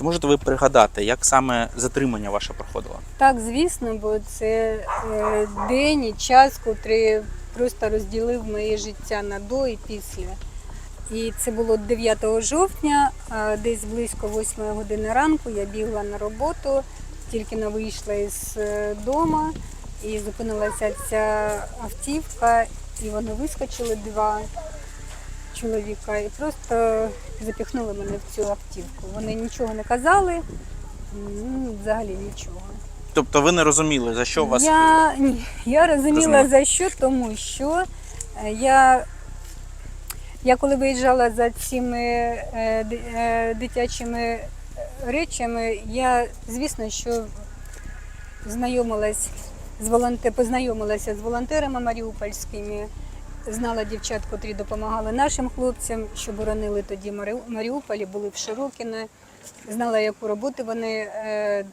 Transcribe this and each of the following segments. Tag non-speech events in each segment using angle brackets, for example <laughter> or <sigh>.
Чи можете ви пригадати, як саме затримання ваше проходило? Так, звісно, бо це е, день і час, котрий просто розділив моє життя на до і після. І це було 9 жовтня, десь близько 8 години ранку я бігла на роботу, тільки не вийшла із е, дома і зупинилася ця автівка, і вони вискочили два чоловіка і просто запіхнули мене в цю автівку. Вони нічого не казали, м, взагалі нічого. Тобто ви не розуміли, за що вас Я, ні, я розуміла Розуміла. за що, тому що е, я, я коли виїжджала за цими е, ди- е, дитячими речами, я, звісно, що знайомилась з волонтер, познайомилася з волонтерами маріупольськими, знала дівчат, котрі допомагали нашим хлопцям, що боронили тоді Марі- Маріуполі, були в Широкіне знала, яку роботу вони е,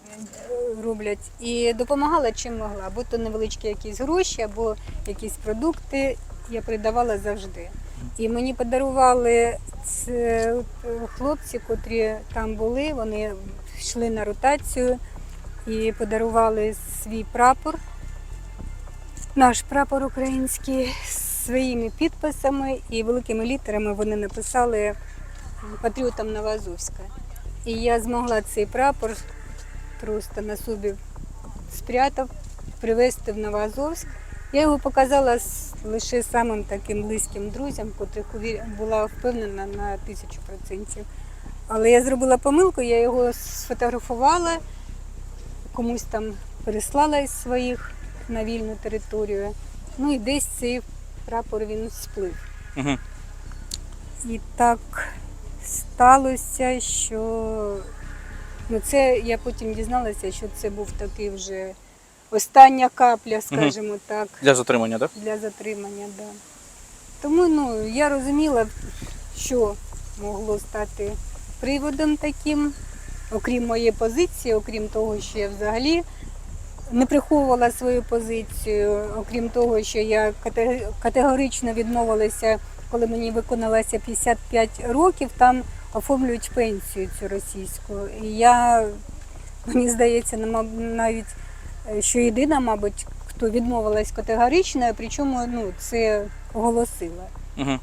роблять, і допомагала чим могла, або то невеличкі якісь гроші, або якісь продукти я придавала завжди. І мені подарували е, хлопці, котрі там були, вони йшли на ротацію і подарували свій прапор, наш прапор український, своїми підписами і великими літерами вони написали патріотам Новоазовська. І я змогла цей прапор просто на собі спрятав, привезти в Новоазовськ. Я його показала лише самим таким близьким друзям, котрих була впевнена на тисячу процентів. Але я зробила помилку, я його сфотографувала, комусь там переслала із своїх на вільну територію. Ну і десь цей прапор він сплив. Угу. І так сталося, що ну це я потім дізналася, що це був такий вже остання капля, скажімо так, для затримання, так? для затримання. Да. Тому ну, я розуміла, що могло стати приводом таким, окрім моєї позиції, окрім того, що я взагалі не приховувала свою позицію, окрім того, що я категорично відмовилася, коли мені виконалося 55 років, там оформлюють пенсію цю російську. І я, мені здається, навіть е, що єдина, мабуть, хто відмовилась категорично, причому ну, це оголосила. Угу.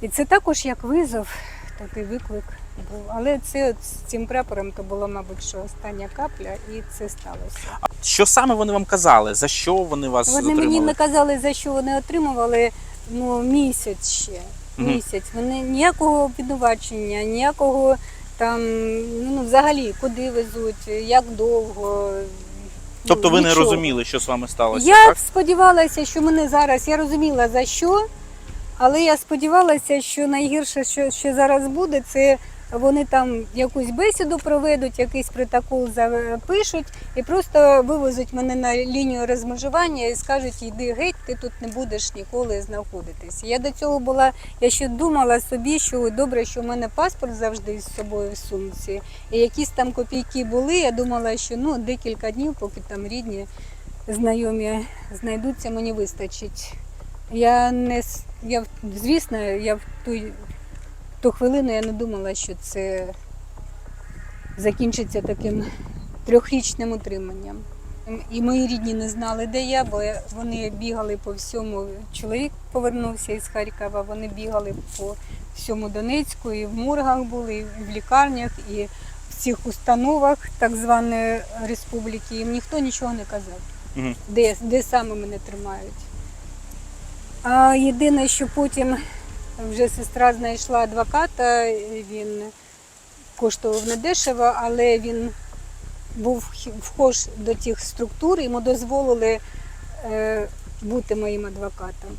І це також як визов, такий виклик був. Але це з цим прапором то було, мабуть, що остання капля, і це сталося. А Що саме вони вам казали? За що вони вас Вони затримали? мені не казали, за що вони отримували ну, місяць ще. Мгм. Місяць. Вони ніякого обвинувачення, ніякого там, ну взагалі, куди везуть, як довго. ну, Тобто ви не нічого. розуміли, що з вами сталося, Я так? сподівалася, що мене зараз, я розуміла за що, але я сподівалася, що найгірше, що, що зараз буде, це вони там якусь бесіду проведуть, якийсь протокол запишуть і просто вивезуть мене на лінію розмежування і скажуть, йди геть, ти тут не будеш ніколи знаходитись. Я до цього була, я ще думала собі, що добре, що в мене паспорт завжди з собою в сумці. І якісь там копійки були. Я думала, що ну декілька днів, поки там рідні знайомі знайдуться, мені вистачить. Я не я звісно, я в в ту хвилину я не думала, що це закінчиться таким трьохрічним утриманням. І мої рідні не знали, де я, бо вони бігали по всьому. Чоловік повернувся із Харкова, вони бігали по всьому Донецьку, і в моргах були, і в лікарнях, і в цих установах так званої республіки. Їм ніхто нічого не казав Мгм. де, де саме мене тримають. А єдине, що потім вже сестра знайшла адвоката, він коштував недешево, але він був вхож до тих структур, йому дозволили е, бути моїм адвокатом.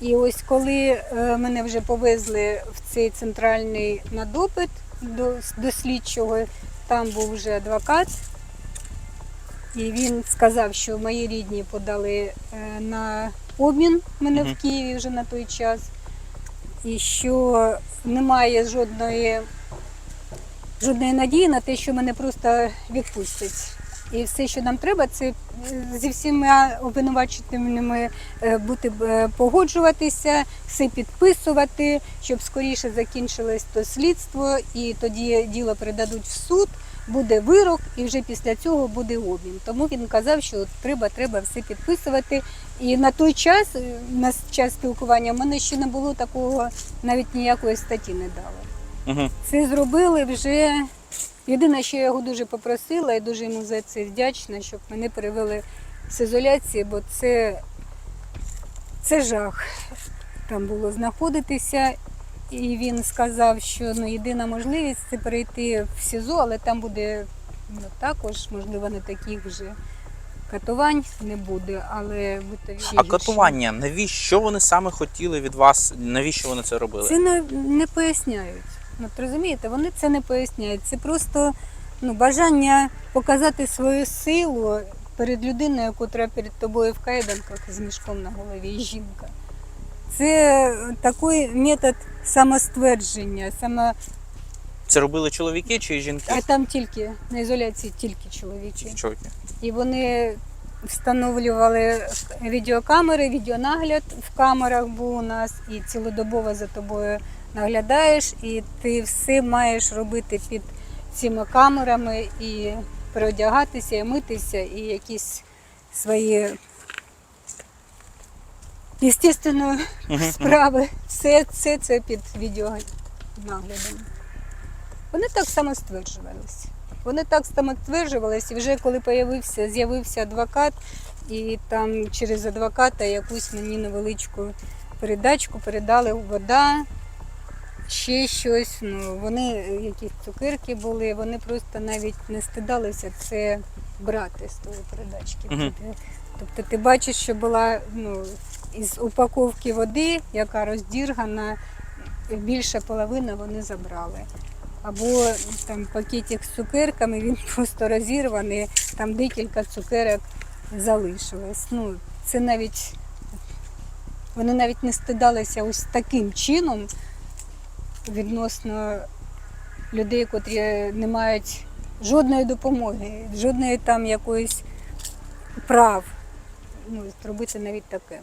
І ось коли е, мене вже повезли в цей центральний на допит до, до слідчого, там був вже адвокат, і він сказав, що мої рідні подали е, на обмін мене в Києві вже на той час, і що немає жодної, жодної надії на те, що мене просто відпустять. І все, що нам треба, це е, зі всіма обвинуваченими е, бути е, погоджуватися, все підписувати, щоб скоріше закінчилось то слідство, і тоді діло передадуть в суд. Буде вирок, і вже після цього буде обмін. Тому він казав, що треба, треба все підписувати. І на той час, е, на час спілкування, в мене ще не було такого, навіть ніякої статті не дали. Угу. Це зробили вже. Єдине, що я його дуже попросила, і дуже йому за це вдячна, щоб мене перевели з ізоляції, бо це, це жах там було знаходитися. І він сказав, що ну, єдина можливість це перейти в СІЗО, але там буде ну, також, можливо, не таких вже катувань не буде, але будьте А катування, навіщо вони саме хотіли від вас? Навіщо вони це робили? Це не, не поясняють. Ну, от розумієте, вони це не поясняють. Це просто ну, бажання показати свою силу перед людиною, яка перед тобою в кайданках з мішком на голові жінка. Це такий метод самоствердження. Саме... Це робили чоловіки чи жінки? А там тільки на ізоляції тільки чоловічі. Чоловіки. І вони встановлювали відеокамери, відеонагляд в камерах був у нас, і цілодобово за тобою наглядаєш, і ти все маєш робити під цими камерами і переодягатися, і митися, і якісь свої естественно, справи. Все, все це під відеонаглядом. Вони так само стверджувалися. Вони так само стверджувалися, і вже коли появився, з'явився адвокат, і там через адвоката якусь мені невеличку передачку передали вода, ще щось. Ну, вони якісь цукерки були, вони просто навіть не стидалися це брати з тої передачки. Мгм. Тобто ти бачиш, що була ну, із упаковки води, яка роздіргана, більша половина вони забрали. Або там пакетик з цукерками, він <laughs> просто розірваний, там декілька цукерок залишилось. Ну, це навіть вони навіть не стидалися ось таким чином відносно людей, котрі не мають жодної допомоги, жодної там якоїсь прав. Ну, зробити навіть таке.